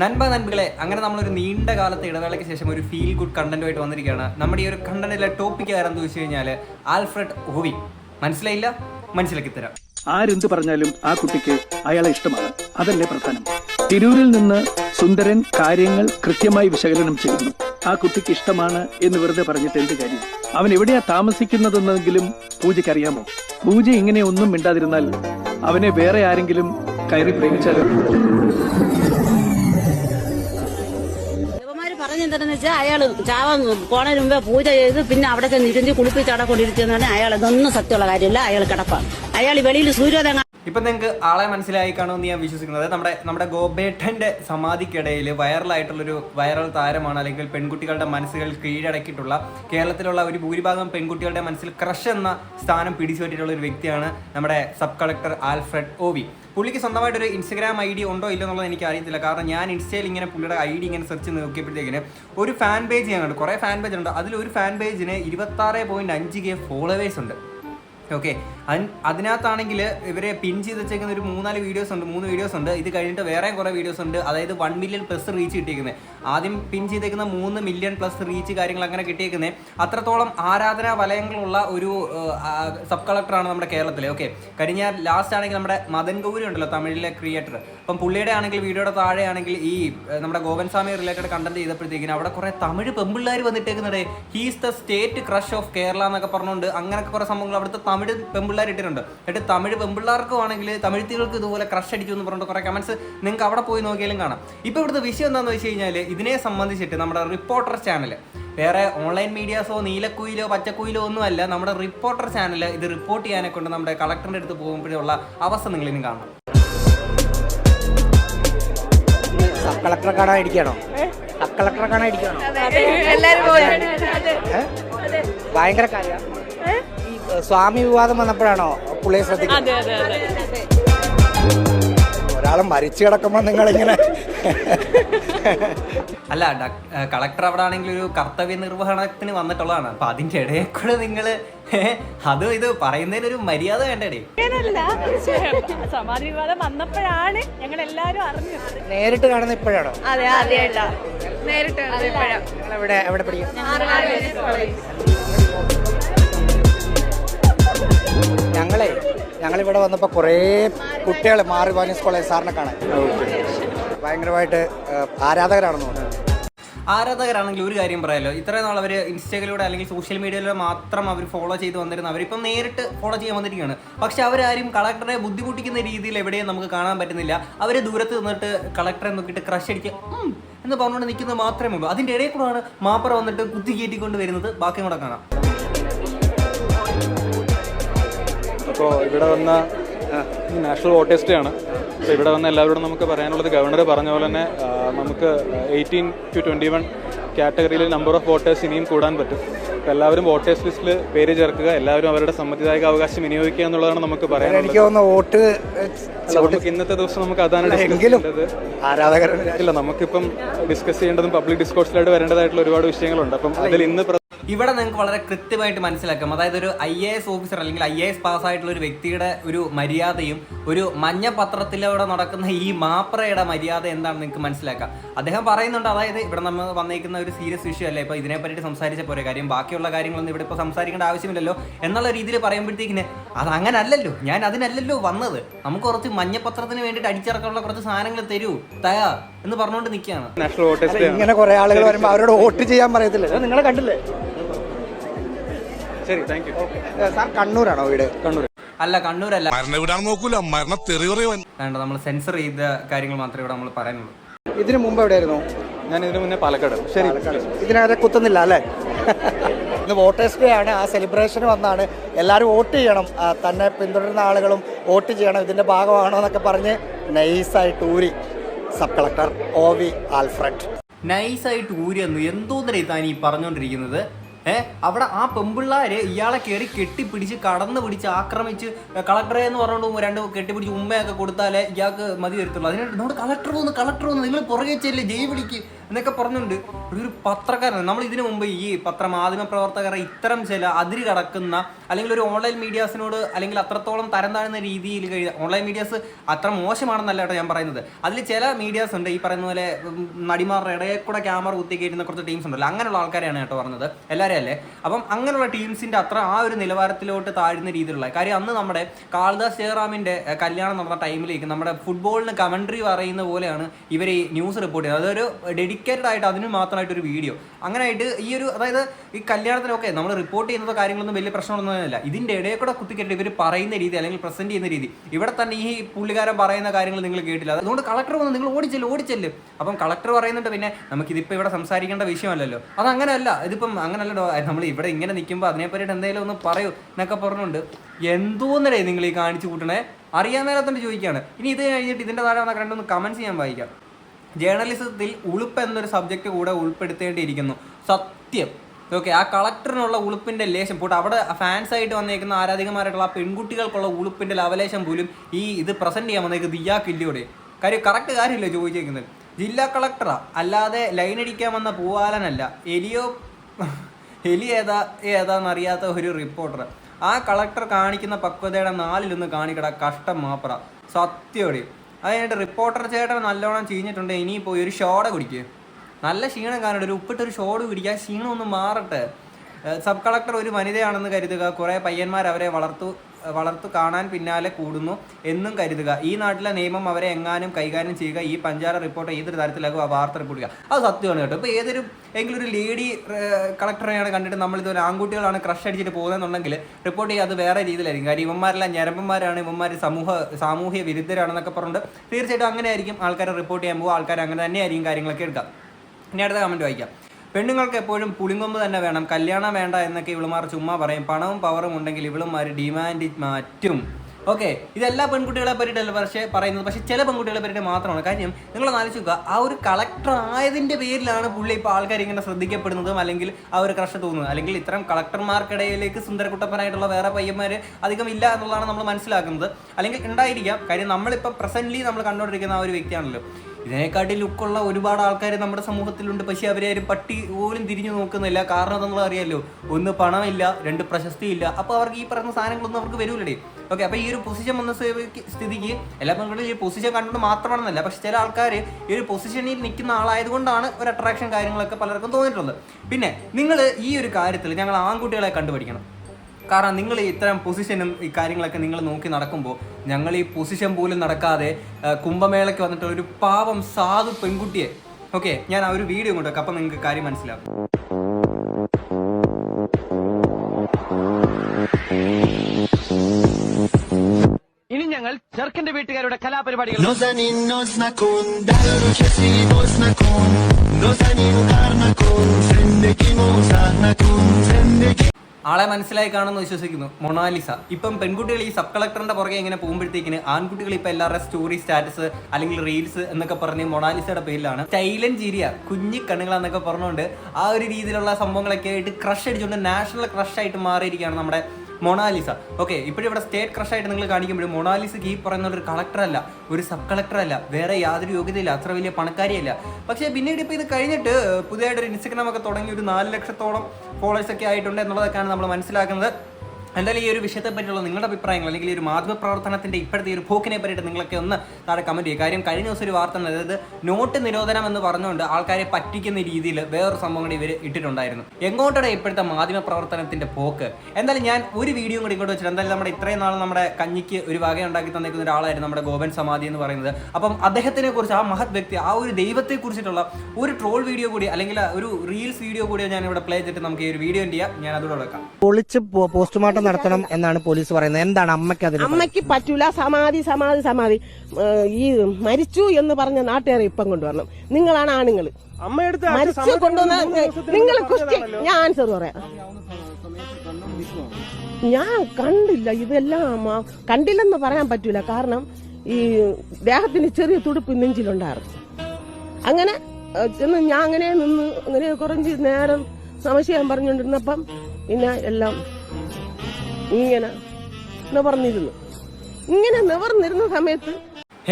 നൻപ നൻപുകളെ അങ്ങനെ നമ്മളൊരു നീണ്ട കാലത്തെ ഇടവേളയ്ക്ക് ശേഷം ഒരു ഫീൽ ഗുഡ് കണ്ടന്റുമായിട്ട് വന്നിരിക്കുകയാണ്. നമ്മുടെ ഈ ഒരു കണ്ടന്റിലെ ടോപ്പിക് ആരെന്ന് ചോദിച്ചു കഴിഞ്ഞാൽ ആൽഫ്രഡ് ഹോവി മനസ്സിലായില്ല? മനസ്സിലാക്കി തരാം. ആരെന്ത് പറഞ്ഞാലും ആ കുട്ടിക്ക് അയാളെ ഇഷ്ടമാണ്. അതല്ലേ പ്രധാനം. തിരൂരിൽ നിന്ന് സുന്ദരൻ കാര്യങ്ങൾ കൃത്യമായി വിശകലനം ചെയ്യുന്നു. ആ കുട്ടിക്ക് ഇഷ്ടമാണ് എന്ന് വെറുതെ പറഞ്ഞിട്ട് എന്ത് കാര്യം? അവൻ എവിടെയാ താമസിക്കുന്നതെന്നെങ്കിലും പൂജയ്ക്ക് അറിയാമോ? പൂജ ഇങ്ങനെ ഒന്നും മിണ്ടാതിരുന്നാൽ അവനെ വേറെ ആരെങ്കിലും കയറി പ്രേമിച്ചാലോ? ദേവന്മാര് തന്നെ വെച്ചാൽ അയാൾ ചാവാൻ പോണതിന് മുമ്പേ പൂജ ചെയ്ത് പിന്നെ അവിടെ ചെന്ന് ഇരുന്ന് കുളിപ്പിച്ച് അവിടെ കൊണ്ടിരുത്തിയെന്നാണ് അയാൾ ഇതൊന്നും സത്യമുള്ള കാര്യമില്ല. അയാൾ കിടപ്പാണ്. അയാൾ വെളിയിൽ സൂര്യോദയം ഇപ്പൊ നിങ്ങൾക്ക് ആളെ മനസ്സിലായി കാണുമെന്ന് ഞാൻ വിശ്വസിക്കുന്നത്. നമ്മുടെ നമ്മുടെ ഗോപേട്ടന്റെ സമാധിക്കിടയിൽ വൈറലായിട്ടുള്ളൊരു വൈറൽ താരമാണ് അല്ലെങ്കിൽ പെൺകുട്ടികളുടെ മനസ്സുകൾ കീഴടക്കിയിട്ടുള്ള കേരളത്തിലുള്ള ഒരു ഭൂരിഭാഗം പെൺകുട്ടികളുടെ മനസ്സിൽ ക്രഷ് എന്ന സ്ഥാനം പിടിച്ചു പറ്റിയിട്ടുള്ള ഒരു വ്യക്തിയാണ് നമ്മുടെ സബ് കളക്ടർ ആൽഫ്രഡ് ഓവി. പുള്ളിക്ക് സ്വന്തമായിട്ട് ഒരു ഇൻസ്റ്റഗ്രാം ഐ ഡി ഉണ്ടോ ഇല്ലോ എന്നുള്ളത് എനിക്ക് അറിയത്തില്ല. കാരണം ഞാൻ ഇൻസ്റ്റയിൽ ഇങ്ങനെ പുള്ളിയുടെ ഐ ഡി ഇങ്ങനെ സെർച്ച് നോക്കിയപ്പോഴത്തേക്കിന് ഒരു ഫാൻ പേജ് ഞാൻ കണ്ടു. കുറേ ഫാൻ പേജ് ഉണ്ട്. അതിൽ ഒരു ഫാൻ പേജിന് ഇരുപത്താറ് പോയിന്റ് അഞ്ച് കെ ഫോളോവേഴ്സ് ഉണ്ട്. ഓക്കെ അതിനകത്താണെങ്കിൽ ഇവരെ പിൻ ചെയ്ത് വെച്ചേക്കുന്ന ഒരു മൂന്നാൽ വീഡിയോസ് ഉണ്ട് മൂന്ന് വീഡിയോസ് ഉണ്ട്. ഇത് കഴിഞ്ഞിട്ട് വേറെ കുറേ വീഡിയോസ് ഉണ്ട്. അതായത് വൺ മില്യൺ പ്ലസ് റീച്ച് കിട്ടിയിരിക്കുന്നത് ആദ്യം പിൻ ചെയ്തേക്കുന്ന മൂന്ന് മില്യൺ പ്ലസ് റീച്ച് കാര്യങ്ങൾ അങ്ങനെ കിട്ടിയേക്കുന്നത് അത്രത്തോളം ആരാധനാ വലയങ്ങളുള്ള ഒരു സബ് കളക്ടറാണ് നമ്മുടെ കേരളത്തിലെ. ഓക്കെ കഴിഞ്ഞ ലാസ്റ്റ് ആണെങ്കിൽ നമ്മുടെ മദൻ ഗൗരി ഉണ്ടല്ലോ തമിഴിലെ ക്രിയേറ്റർ അപ്പം പുള്ളിയുടെ ആണെങ്കിൽ വീഡിയോയുടെ താഴെയാണെങ്കിൽ ഈ നമ്മുടെ ഗോവൻ സ്വാമി റിലേറ്റഡ് കണ്ടന്റ് ചെയ്തപ്പോഴത്തേക്കിനും അവിടെ കുറേ തമിഴ് പെമ്പിള്ളേർ വന്നിട്ടേക്കുന്നുണ്ട്. He's the state crush of Kerala എന്നൊക്കെ പറഞ്ഞുകൊണ്ട് അങ്ങനെയൊക്കെ കുറേ സംഭവങ്ങൾ അവിടുത്തെ തമിഴ് പെമ്പിള്ളേർ ഇട്ടിട്ടുണ്ട് എന്നിട്ട് തമിഴ് പെമ്പിള്ളേർക്കും ആണെങ്കിൽ തമിഴ്ത്തികൾക്ക് ഇതുപോലെ ക്രഷ് അടിച്ചു എന്ന് പറഞ്ഞിട്ട് കുറെ കമൻസ് നിങ്ങൾക്ക് അവിടെ പോയി നോക്കിയാലും കാണാം. ഇപ്പോൾ ഇവിടുത്തെ വിഷയം എന്താണെന്ന് വെച്ച് കഴിഞ്ഞാൽ ഇതിനെ സംബന്ധിച്ചിട്ട് നമ്മുടെ റിപ്പോർട്ടർ ചാനൽ വേറെ ഓൺലൈൻ മീഡിയാസോ നീലക്കുയിലോ പച്ചക്കുയിലോ ഒന്നുമല്ല നമ്മുടെ റിപ്പോർട്ടർ ചാനൽ ഇത് റിപ്പോർട്ട് ചെയ്യാനെ കൊണ്ട് നമ്മുടെ കളക്ടറിന്റെ അടുത്ത് പോകുമ്പോഴുള്ള അവസ്ഥ നിങ്ങൾ ഇനി കാണണം. സബ് കളക്ടറെ കാണാൻ ഇരിക്കണോ? സബ് കളക്ടറെ കാണാൻ ഇരിക്കണോ? ഭയങ്കര കാര്യ ഈ ഏ, സ്വാമി വിവാദം വന്നപ്പോഴാണോ പുള്ളിയെ ശ്രദ്ധിക്കുന്നത്? അതെ അതെ അതെ. ഒരാൾ മരിച്ചു കിടക്കുമ്പോ നിങ്ങളിങ്ങനെ അല്ല കളക്ടർ അവിടെ ആണെങ്കിൽ ഒരു കർത്തവ്യ നിർവഹണത്തിന് വന്നിട്ടുള്ളതാണ്. അപ്പൊ അതിന്റെ ഇടയിൽ കൂടെ നിങ്ങൾ അത് ഇത് പറയുന്നതിന് ഒരു മര്യാദ വേണ്ടേ സമാധി വിവാദം വന്നപ്പോഴാണ് ഞങ്ങൾ എല്ലാരും അറിഞ്ഞത്. നേരിട്ട് കാണുന്ന ഇപ്പോഴാണോ? അതെ ആദ്യമായിട്ടാ നേരിട്ട് ഇവിടെ എവിടെ പഠിക്കും? ഞങ്ങളെ ഞങ്ങളിവിടെ വന്നപ്പോൾ കുറേ കുട്ടികൾ മാറി വാനീസ് കോളേജ് സാറിനെ കാണാൻ. ഭയങ്കരമായിട്ട് ആരാധകരാണെന്ന് തോന്നുന്നു. ആരാധകരാണെങ്കിൽ ഒരു കാര്യം പറയാലോ. ഇത്രയും നാൾ അവർ ഇൻസ്റ്റയിലൂടെ അല്ലെങ്കിൽ സോഷ്യൽ മീഡിയയിലൂടെ മാത്രം അവർ ഫോളോ ചെയ്ത് വന്നിരുന്ന അവരിപ്പം നേരിട്ട് ഫോളോ ചെയ്യാൻ വന്നിരിക്കുകയാണ്. പക്ഷെ അവരാരും കളക്ടറെ ബുദ്ധിമുട്ടിക്കുന്ന രീതിയിൽ എവിടെയും നമുക്ക് കാണാൻ പറ്റുന്നില്ല. അവർ ദൂരത്ത് നിന്നിട്ട് കളക്ടറെ നോക്കിയിട്ട് ക്രഷ് അടിക്കുക എന്ന് പറഞ്ഞുകൊണ്ട് നിൽക്കുന്നത് മാത്രമേ ഉള്ളൂ. അതിന്റെ ഇടയിൽ കൂടെയാണ് മാപ്പറ വന്നിട്ട് കുത്തി കയറ്റിക്കൊണ്ട് വരുന്നത്. ബാക്കിയും കൂടെ കാണാം. അപ്പോൾ ഇവിടെ വന്ന നാഷണൽ വോട്ടേഴ്സ് ഡേ ആണ്. അപ്പോൾ ഇവിടെ വന്ന എല്ലാവരോടും നമുക്ക് പറയാനുള്ളത് ഗവർണർ പറഞ്ഞ പോലെ തന്നെ നമുക്ക് എയ്റ്റീൻ ടു ട്വന്റി വൺ കാറ്റഗറിയിൽ നമ്പർ ഓഫ് വോട്ടേഴ്സ് ഇനിയും കൂടാൻ പറ്റും. അപ്പോൾ എല്ലാവരും വോട്ടേഴ്സ് ലിസ്റ്റിൽ പേര് ചേർക്കുക എല്ലാവരും അവരുടെ സമ്മതിദായക അവകാശം വിനിയോഗിക്കുക എന്നുള്ളതാണ് നമുക്ക് എനിക്ക് പറയാനുള്ളത്. വോട്ട് നമുക്ക് ഇന്നത്തെ ദിവസം നമുക്ക് അതാണ്. ഇല്ല നമുക്കിപ്പം ഡിസ്കസ് ചെയ്യേണ്ടതും പബ്ലിക് ഡിസ്കോഴ്സിലായിട്ട് വരേണ്ടതായിട്ടുള്ള ഒരുപാട് വിഷയങ്ങളുണ്ട്. അപ്പം അതിൽ ഇന്ന് ഇവിടെ നിങ്ങൾക്ക് വളരെ കൃത്യമായിട്ട് മനസ്സിലാക്കാം. അതായത് ഒരു ഐ എ എസ് ഓഫീസർ അല്ലെങ്കിൽ ഐ എ എസ് പാസ്സായിട്ടുള്ള ഒരു വ്യക്തിയുടെ ഒരു മര്യാദയും ഒരു മഞ്ഞ പത്രത്തിലൂടെ നടക്കുന്ന ഈ മാപ്രയുടെ മര്യാദ എന്താണെന്ന് നിങ്ങൾക്ക് മനസ്സിലാക്കാം. അദ്ദേഹം പറയുന്നുണ്ട് അതായത് ഇവിടെ നമ്മൾ വന്നേക്കുന്ന ഒരു സീരിയസ് ഇഷ്യൂ അല്ലേ? ഇപ്പോൾ ഇതിനെ പറ്റിയിട്ട് സംസാരിച്ച പോരെ? കാര്യം ബാക്കിയുള്ള കാര്യങ്ങളൊന്നും ഇവിടെ ഇപ്പോൾ സംസാരിക്കേണ്ട ആവശ്യമില്ലല്ലോ എന്നുള്ള രീതിയിൽ പറയുമ്പോഴത്തേക്കിന് അത് അങ്ങനെ അല്ലല്ലോ ഞാൻ അതിനല്ലല്ലോ വന്നത്. നമുക്ക് കുറച്ച് മഞ്ഞപ്പത്രത്തിന് വേണ്ടിയിട്ട് അടിച്ചിറക്കാനുള്ള കുറച്ച് സാധനങ്ങൾ തരൂ. തയ്യാ എന്ന് പറഞ്ഞുകൊണ്ട് നിൽക്കുകയാണ്. ഇങ്ങനെ കുറെ ആളുകൾ വരുമ്പോൾ അവരോട് വോട്ട് ചെയ്യാൻ പറയത്തില്ല? ഇത് നിങ്ങളെ കണ്ടില്ലേ? ശരി താങ്ക് യു സാർ കണ്ണൂരാണോ വീട്? കണ്ണൂർ അല്ല കണ്ണൂരല്ല. മരണ വിടാൻ നോക്കൂല മരണ തെറിയറിയവൻ വേണ്ട നമ്മൾ സെൻസർ ചെയ്ത കാര്യങ്ങൾ മാത്രമേ ഇവിടെ നമ്മൾ പറയുന്നുള്ളൂ. ഇതിനു മുമ്പ് എവിടെയായിരുന്നു? ഞാൻ ഇതിനു മുന്നേ പാലക്കാട്. ശരി. ഇതിനകത്ത് കുത്തുന്നില്ല അല്ലേ? ഇന്ന് വോട്ടേഴ്സ് ഡേ ആണ് ആ സെലിബ്രേഷൻ വന്നാണ്. എല്ലാവരും വോട്ട് ചെയ്യണം. ആ, തന്നെ പിന്തുടരുന്ന ആളുകളും വോട്ട് ചെയ്യണം. ഇതിന്റെ ഭാഗമാണോ എന്നൊക്കെ പറഞ്ഞ് നൈസായിട്ട് ഊരി sub collector O V Alfred. നൈസായിട്ട് ഊരിയെന്നു എന്തോന്നരേ താൻ ഈ പറഞ്ഞുകൊണ്ടിരിക്കുന്നത് ഏഹ് അവിടെ ആ പെമ്പിള്ളാര് ഇയാളെ കയറി കെട്ടിപ്പിടിച്ച് കടന്നു പിടിച്ച് ആക്രമിച്ച് കളക്ടറെ എന്ന് പറഞ്ഞുകൊണ്ട് രണ്ട് കെട്ടിപ്പിടിച്ച് ഉമ്മയൊക്കെ കൊടുത്താലേ ഇയാൾക്ക് മതി വരത്തുള്ളൂ അതിനായിട്ട് നമ്മുടെ കളക്ടർ വന്ന് കളക്ടർ വന്ന് നിങ്ങൾ പുറകെ ചെല്ലേ ജയ് വിളിക്ക് എന്നൊക്കെ പറഞ്ഞുകൊണ്ട് ഒരു പത്രക്കാരൻ. നമ്മൾ ഇതിനു മുമ്പ് ഈ പത്രമാധ്യമ പ്രവർത്തകരെ ഇത്തരം ചില അതിര് കടക്കുന്ന അല്ലെങ്കിൽ ഒരു ഓൺലൈൻ മീഡിയാസിനോട് അല്ലെങ്കിൽ അത്രത്തോളം തരം താഴ്ന്ന രീതിയിൽ കഴിയുക ഓൺലൈൻ മീഡിയാസ് അത്ര മോശമാണെന്നല്ല കേട്ടോ ഞാൻ പറയുന്നത്. അതിൽ ചില മീഡിയാസ് ഉണ്ട്. ഈ പറയുന്ന പോലെ നടിമാരുടെ ഇടയിൽ കൂടെ ക്യാമറ കുത്തിക്കയറ്റുന്ന കുറച്ച് ടീംസ് ഉണ്ടല്ലോ. അങ്ങനെയുള്ള ആൾക്കാരെയാണ് കേട്ടോ പറഞ്ഞത്. എല്ലാവരെയും അല്ലേ? അപ്പം അങ്ങനെയുള്ള ടീംസിന്റെ അത്ര ആ ഒരു നിലവാരത്തിലോട്ട് താഴ്ന്ന രീതിയിലുള്ള കാര്യം അന്ന് നമ്മുടെ കാളിദാസ് ജയറാമിന്റെ കല്യാണം നടന്ന ടൈമിലേക്ക് നമ്മുടെ ഫുട്ബോളിന് കമൻട്രി പറയുന്ന പോലെയാണ് ഇവർ ഈ ന്യൂസ് റിപ്പോർട്ട് ചെയ്യുന്നത്. അതൊരു ഡെഡിക്കേറ്റഡ് ആയിട്ട് അതിന് മാത്രമായിട്ട് ഒരു വീഡിയോ അങ്ങനെ ആയിട്ട് ഈ ഒരു അതായത് ഈ കല്യാണത്തിനൊക്കെ നമ്മൾ റിപ്പോർട്ട് ചെയ്യുന്നതോ കാര്യങ്ങളൊന്നും വലിയ പ്രശ്നമൊന്നുമില്ല ഇതിന്റെ ഇടയിൽ കൂടെ കുത്തിക്കെട്ടി ഇവർ പറയുന്ന രീതി അല്ലെങ്കിൽ പ്രസന്റ് ചെയ്യുന്ന രീതി. ഇവിടെ തന്നെ ഈ പുള്ളിക്കാരൻ പറയുന്ന കാര്യങ്ങൾ നിങ്ങൾ കേട്ടില്ല. അതുകൊണ്ട് കളക്ടർ വന്ന് നിങ്ങൾ ഓടിച്ചെല്ലും ഓടിച്ചെല്ലും. അപ്പം കളക്ടർ പറയുന്നുണ്ട് പിന്നെ നമുക്ക് ഇതിപ്പോൾ ഇവിടെ സംസാരിക്കേണ്ട വിഷയമല്ലല്ലോ. അത് അങ്ങനെയല്ല. ഇതിപ്പം അങ്ങനല്ല നമ്മൾ ഇവിടെ ഇങ്ങനെ നിൽക്കുമ്പോൾ അതിനെപ്പറ്റിയിട്ട് എന്തെങ്കിലും ഒന്ന് പറയൂ എന്നൊക്കെ പറഞ്ഞുകൊണ്ട് എന്തോന്നടേ നിങ്ങൾ ഈ കാണിച്ചു കൂട്ടണേ? അറിയാൻ മേലാത്തോണ്ട് ചോദിക്കുകയാണ് ഇനി ഇത് കഴിഞ്ഞിട്ട് ഇതിന്റെ താഴെ വന്ന കണ്ടൊന്ന് കമൻസ് ഞാൻ വായിക്കാം. ജേർണലിസത്തിൽ ഉളുപ്പ് എന്നൊരു സബ്ജക്റ്റ് കൂടെ ഉൾപ്പെടുത്തേണ്ടിയിരിക്കുന്നു. സത്യം. ഓക്കെ ആ കളക്ടറിനുള്ള ഉളുപ്പിന്റെ ലേശം പോട്ട് അവിടെ ഫാൻസ് ആയിട്ട് വന്നേക്കുന്ന ആരാധികമാരായിട്ടുള്ള ആ പെൺകുട്ടികൾക്കുള്ള ഉളുപ്പിന്റെ ലവലേശം പോലും ഈ ഇത് പ്രസന്റ് ചെയ്യാൻ വന്നേക്ക് ദിയാ കില്ലിയുടെ. കാര്യം കറക്റ്റ് കാര്യമില്ല ചോദിച്ചേക്കുന്നത്? ജില്ലാ കളക്ടറാ അല്ലാതെ ലൈൻ അടിക്കാൻ വന്ന പൂവാലനല്ല. എലിയോ എലി ഏതാ ഏതാന്നറിയാത്ത ഒരു റിപ്പോർട്ടർ ആ കളക്ടർ കാണിക്കുന്ന പക്വതയുടെ നാലിലൊന്ന് കാണിക്കട കഷ്ടം മാപ്പറ അതിനായിട്ട് റിപ്പോർട്ടർ ചേട്ടൻ നല്ലോണം ചീഞ്ഞിട്ടുണ്ട്. പോയി ഒരു ഷോട കുടിക്കുക നല്ല ക്ഷീണം കാണുന്നുണ്ട് ഒരു ഉപ്പിട്ടൊരു ഷോട് കുടിക്കുക ക്ഷീണം ഒന്ന് മാറട്ടെ സബ് കളക്ടർ ഒരു വനിതയാണെന്ന് കരുതുക. കുറേ പയ്യന്മാർ അവരെ വളർത്തു. വളർത്തു കാണാൻ പിന്നാലെ കൂടുന്നു എന്നും കരുതുക. ഈ നാട്ടിലെ നിയമം അവരെ എങ്ങാനും കൈകാര്യം ചെയ്യുക. ഈ പഞ്ചാര റിപ്പോർട്ട് ഏതൊരു തരത്തിലാകും ആ വാർത്ത റിപ്പോർട്ട് ചെയ്യുക. അത് സത്യമാണ് കേട്ടോ. ഇപ്പോൾ ഏതൊരു എങ്കിലും ഒരു ലേഡി കളക്ടറെയാണ് കണ്ടിട്ട് നമ്മൾ ഇതൊരു ആൺകുട്ടികളാണ് ക്രഷ് അടിച്ചിട്ട് പോകുന്നതെന്നുണ്ടെങ്കിൽ റിപ്പോർട്ട് ചെയ്യുക അത് വേറെ രീതിയിലായിരിക്കും. കാര്യം ഇവന്മാരെല്ലാം ഞരമ്പന്മാരാണ്. ഇവന്മാർ സമൂഹ സാമൂഹ്യ വിരുദ്ധരാണെന്നൊക്കെ പറഞ്ഞിട്ട് തീർച്ചയായിട്ടും അങ്ങനെ ആയിരിക്കും ആൾക്കാരെ റിപ്പോർട്ട് ചെയ്യാൻ പോകുക. ആൾക്കാർ അങ്ങനെ തന്നെയായിരിക്കും കാര്യങ്ങളൊക്കെ എടുക്കുക. ഇനി അടുത്ത കമന്റ് വായിക്കാം. പെണ്ണുങ്ങൾക്ക് എപ്പോഴും പുളിങ്കൊമ്പ് തന്നെ വേണം. കല്യാണം വേണ്ട എന്നൊക്കെ ഇവളുമാർ ചുമ്മാ പറയും. പണവും പവറും ഉണ്ടെങ്കിൽ ഇവളുമാർ ഡിമാൻഡ് മാറ്റും. ഓക്കെ ഇതെല്ലാ പെൺകുട്ടികളെ പറ്റിയിട്ടല്ല പക്ഷേ പറയുന്നത്. പക്ഷേ ചില പെൺകുട്ടികളെ പറ്റിയിട്ട് മാത്രമാണ്. കാര്യം നിങ്ങൾ ആലോചിക്കുക ആ ഒരു കളക്ടർ ആയതിന്റെ പേരിലാണ് പുള്ളി ഇപ്പോൾ ആൾക്കാർ ഇങ്ങനെ ശ്രദ്ധിക്കപ്പെടുന്നതും അല്ലെങ്കിൽ ആ ഒരു ക്രഷ് തോന്നുന്നത്. അല്ലെങ്കിൽ ഇത്തരം കളക്ടർമാർക്കിടയിലേക്ക് സുന്ദരകുട്ടപ്പനായിട്ടുള്ള വേറെ പയ്യന്മാർ അധികം ഇല്ല എന്നുള്ളതാണ് നമ്മൾ മനസ്സിലാക്കുന്നത്. അല്ലെങ്കിൽ ഉണ്ടായിരിക്കാം. കാര്യം നമ്മളിപ്പോൾ പ്രസന്റ്ലി നമ്മൾ കണ്ടുകൊണ്ടിരിക്കുന്ന ആ ഒരു വ്യക്തിയാണല്ലോ. ഇതിനെക്കാട്ടി ലുക്കുള്ള ഒരുപാട് ആൾക്കാർ നമ്മുടെ സമൂഹത്തിലുണ്ട്. പക്ഷേ അവരെ ആരും പട്ടി പോലും തിരിഞ്ഞു നോക്കുന്നില്ല. കാരണം നമ്മൾ അറിയാലോ? ഒന്ന് പണമില്ല രണ്ട് പ്രശസ്തിയില്ല. അപ്പോൾ അവർക്ക് ഈ പറയുന്ന സാധനങ്ങളൊന്നും അവർക്ക് വരൂലേ ഓക്കെ അപ്പോൾ ഈ ഒരു പൊസിഷൻ വന്ന സ്ഥിതിക്ക് എല്ലാ പെൺകുട്ടികളും ഈ പൊസിഷൻ കണ്ടുകൊണ്ട് മാത്രമാണെന്നല്ല പക്ഷെ ചില ആൾക്കാർ ഈ ഒരു പൊസിഷനിൽ നിൽക്കുന്ന ആളായതുകൊണ്ടാണ് ഒരു അട്രാക്ഷൻ കാര്യങ്ങളൊക്കെ പലർക്കും തോന്നിയിട്ടുള്ളത്. പിന്നെ നിങ്ങൾ ഈ ഒരു കാര്യത്തിൽ ഞങ്ങൾ ആൺകുട്ടികളെ കണ്ടുപിടിക്കണം കാരണം നിങ്ങൾ ഇത്തരം പൊസിഷനും ഈ കാര്യങ്ങളൊക്കെ നിങ്ങൾ നോക്കി നടക്കുമ്പോൾ ഞങ്ങൾ ഈ പൊസിഷൻ പോലും നടക്കാതെ കുംഭമേളയ്ക്ക് വന്നിട്ട് ഒരു പാവം സാധു പെൺകുട്ടിയെ ഓക്കെ ഞാൻ ആ ഒരു വീഡിയോ കൊണ്ടുവെക്കാം അപ്പം നിങ്ങൾക്ക് കാര്യം മനസ്സിലാവും. ഇനി ഞങ്ങൾ ചെറുക്കന്റെ വീട്ടുകാരുടെ കലാപരിപാടികൾ ആളെ മനസ്സിലായി കാണുമെന്ന് വിശ്വസിക്കുന്നു. മൊണാലിസ. ഇപ്പം പെൺകുട്ടികൾ ഈ സബ് കളക്ടറിന്റെ പുറകെ ഇങ്ങനെ പോകുമ്പോഴത്തേക്കിന് ആൺകുട്ടികൾ ഇപ്പം എല്ലാവരുടെ സ്റ്റോറി സ്റ്റാറ്റസ് അല്ലെങ്കിൽ റീൽസ് എന്നൊക്കെ പറഞ്ഞ് മൊണാലിസയുടെ പേരിലാണ് സ്റ്റൈലൻ ചിരിയ കുഞ്ഞി കണ്ണുകളെന്നൊക്കെ പറഞ്ഞുകൊണ്ട് ആ ഒരു രീതിയിലുള്ള സംഭവങ്ങളൊക്കെ ആയിട്ട് ക്രഷ് അടിച്ചുകൊണ്ട് നാഷണൽ ക്രഷ് ആയിട്ട് മാറിയിരിക്കുകയാണ് നമ്മുടെ മൊണാലിസ ഓക്കെ ഇപ്പോഴും ഇവിടെ സ്റ്റേറ്റ് ക്രഷ് ആയിട്ട് നിങ്ങൾ കാണിക്കുമ്പോൾ മൊണാലിസക്ക് ഈ പറയുന്ന ഒരു കളക്ടർ അല്ല ഒരു സബ് കളക്ടർ അല്ല വേറെ യാതൊരു യോഗ്യതയില്ല അത്ര വലിയ പണക്കാരിയല്ല. പക്ഷേ പിന്നീട് ഇപ്പോൾ ഇത് കഴിഞ്ഞിട്ട് പുതിയതായിട്ട് ഒരു ഇൻസ്റ്റഗ്രാം ഒക്കെ തുടങ്ങി ഒരു നാല് ലക്ഷത്തോളം ഫോളോവേഴ്സ് ഒക്കെ ആയിട്ടുണ്ട് എന്നുള്ളതൊക്കെയാണ് നമ്മൾ മനസ്സിലാക്കുന്നത്. എന്തായാലും ഈ ഒരു വിഷയത്തെ പറ്റിയുള്ള നിങ്ങളുടെ അഭിപ്രായങ്ങൾ അല്ലെങ്കിൽ ഈ ഒരു മാധ്യമ പ്രവർത്തനത്തിന്റെ ഇപ്പോഴത്തെ ഒരു പോക്കിനെ പറ്റിയിട്ട് നിങ്ങളൊക്കെ ഒന്ന് താഴെ കമന്റ് ചെയ്യുക. കാര്യം കഴിഞ്ഞ ദിവസം ഒരു വാർത്ത അതായത് നോട്ട് നിരോധനം എന്ന് പറഞ്ഞുകൊണ്ട് ആൾക്കാരെ പറ്റിക്കുന്ന രീതിയിൽ വേറൊരു സംഭവം കൂടി ഇവർ ഇട്ടിട്ടുണ്ടായിരുന്നു. എങ്ങോട്ടാണ് ഇപ്പോഴത്തെ മാധ്യമ പ്രവർത്തനത്തിന്റെ പോക്ക്? എന്തായാലും ഞാൻ ഒരു വീഡിയോ കൂടി ഇങ്ങോട്ട് വെച്ചിട്ട് എന്തായാലും നമ്മുടെ ഇത്രയും നാൾ നമ്മുടെ കഞ്ഞിക്ക് ഒരു വക ഉണ്ടാക്കി തന്നിരിക്കുന്ന ഒരാളായിരുന്നു നമ്മുടെ ഗോപൻ സമാധി എന്ന് പറയുന്നത്. അപ്പം അദ്ദേഹത്തിനെ കുറിച്ച് ആ മഹത് വ്യക്തി ആ ഒരു ദൈവത്തെ കുറിച്ചിട്ടുള്ള ഒരു ട്രോൾ വീഡിയോ കൂടി അല്ലെങ്കിൽ ഒരു റീൽസ് വീഡിയോ കൂടി ഞാൻ ഇവിടെ പ്ലേ ചെയ്തിട്ട് നമുക്ക് ഈ ഒരു വീഡിയോ ചെയ്യാം. ഞാൻ അതോടെ വെക്കാം. പൊളിച്ച് പോ- പോസ്റ്റ്മോർട്ടം നടത്തണം എന്നാണ് പോലീസ് പറയുന്നത്. എന്താണ് അമ്മയ്ക്ക് അതിന് അമ്മയ്ക്ക് പറ്റൂല. സമാധി സമാധി സമാധി. ഈ മരിച്ചു എന്ന് പറഞ്ഞ നാട്ടുകാരെ ഇപ്പം കൊണ്ടുവരണം. നിങ്ങളാണ് ആണുങ്ങൾ മരിച്ചു കൊണ്ടുവന്ന നിങ്ങൾ ക്വസ്റ്റ്യൻ ഞാൻ ആൻസർ പറയാം. ഞാൻ കണ്ടില്ല ഇതെല്ലാം കണ്ടില്ലെന്ന് പറയാൻ പറ്റൂല. കാരണം ഈ ദേഹത്തിന് ചെറിയ തുടുപ്പ് നെഞ്ചിലുണ്ടായിരുന്നു. അങ്ങനെ ചെന്ന് ഞാൻ അങ്ങനെ നിന്ന് അങ്ങനെ കുറഞ്ച് നേരം സംശയം പറഞ്ഞുകൊണ്ടിരുന്നപ്പം പിന്നെ എല്ലാം ഇങ്ങനെ. നിവർന്നിരുന്നു ഇങ്ങനെ നിവർന്നിരുന്ന സമയത്ത്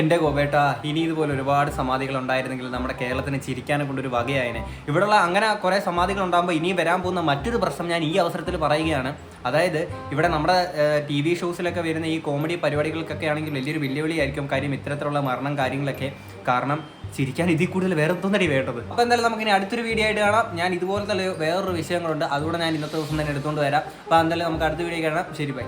എന്റെ ഗോപേട്ട ഇനി ഇതുപോലെ ഒരുപാട് സമാധികൾ ഉണ്ടായിരുന്നെങ്കിൽ നമ്മുടെ കേരളത്തിന് ചിരിക്കാനെ കൊണ്ടൊരു വകയായനെ. ഇവിടെയുള്ള അങ്ങനെ കുറേ സമാധികൾ ഉണ്ടാകുമ്പോൾ ഇനി വരാൻ പോകുന്ന മറ്റൊരു പ്രശ്നം ഞാൻ ഈ അവസരത്തിൽ പറയുകയാണ്. അതായത് ഇവിടെ നമ്മുടെ ടി വി ഷോസിലൊക്കെ വരുന്ന ഈ കോമഡി പരിപാടികൾക്കൊക്കെ ആണെങ്കിൽ വലിയൊരു വെല്ലുവിളിയായിരിക്കും കാര്യം ഇത്തരത്തിലുള്ള മരണം കാര്യങ്ങളൊക്കെ. കാരണം ചിരിക്കാൻ ഇതിൽ കൂടുതൽ വേറെ തോന്നടി വേണ്ടത്? അപ്പോൾ എന്തായാലും നമുക്ക് ഇനി അടുത്തൊരു വീഡിയോ ആയിട്ട് കാണാം. ഞാൻ ഇതുപോലത്തെ വേറൊരു വിഷയങ്ങളുണ്ട്. അതുകൂടെ ഞാൻ ഇന്നത്തെ ദിവസം തന്നെ എടുത്തുകൊണ്ട് വരാം. അപ്പോൾ എന്തായാലും നമുക്ക് അടുത്ത വീഡിയോ കാണാം. ശരി ബൈ.